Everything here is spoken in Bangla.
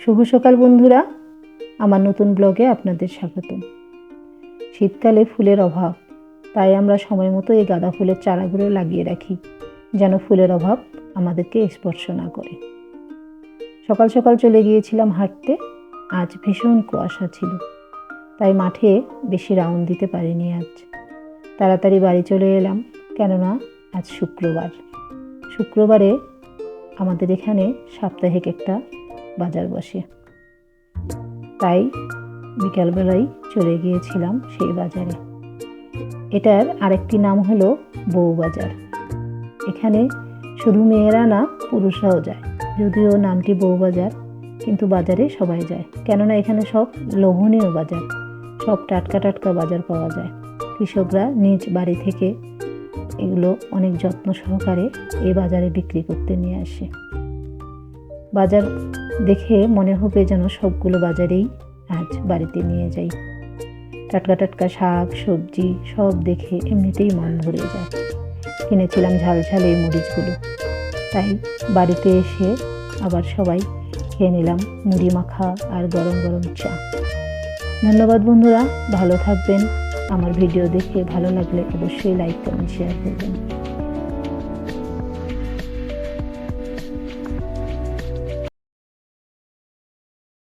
শুভ সকাল বন্ধুরা। আমার নতুন ব্লগে আপনাদের স্বাগত শীতকালে ফুলের অভাব, তাই আমরা সময় মতো এই গাঁদা ফুলের চারাগুলো লাগিয়ে রাখি, যেন ফুলের অভাব আমাদেরকে স্পর্শ না করে। সকাল সকাল চলে গিয়েছিলাম হাঁটতে, আজ ভীষণ কুয়াশা ছিল, তাই মাঠে বেশি রাউন্ড দিতে পারিনি আজ। তাড়াতাড়ি বাড়ি চলে এলাম, কেননা আজ শুক্রবার। শুক্রবারে আমাদের এখানে সাপ্তাহিক একটা বাজার বসে। তাই বিকালবেলায় চলে গিয়েছিলাম সেই বাজারে। এটার আরেকটি নাম হলো বউ বাজার। এখানে শুধু মেয়েরা না, পুরুষরাও যায়। যদিও নামটি বউ বাজার, কিন্তু বাজারে সবাই যায়। কেননা এখানে সব লোভনীয় বাজার। সব টাটকা টাটকা বাজার পাওয়া যায়। কৃষকরা নিজ বাড়ি থেকে এগুলো অনেক যত্ন সহকারে এই বাজারে বিক্রি করতে নিয়ে আসে। বাজার দেখে মনে হবে যেন সবগুলো বাজারেই আজ বাড়িতে নিয়ে যাই। টাটকা টাটকা শাক, সবজি সব দেখে এমনিতেই মন ভরে যায়। কিনেছিলাম ঝাল ঝাল এই মরিচগুলো। তাই বাড়িতে এসে আবার সবাই খেয়ে নিলাম মুড়ি মাখা আর গরম গরম চা। ধন্যবাদ বন্ধুরা, ভালো থাকবেন। আমার ভিডিও দেখে ভালো লাগলে অবশ্যই লাইক কমেন্ট শেয়ার করবেন।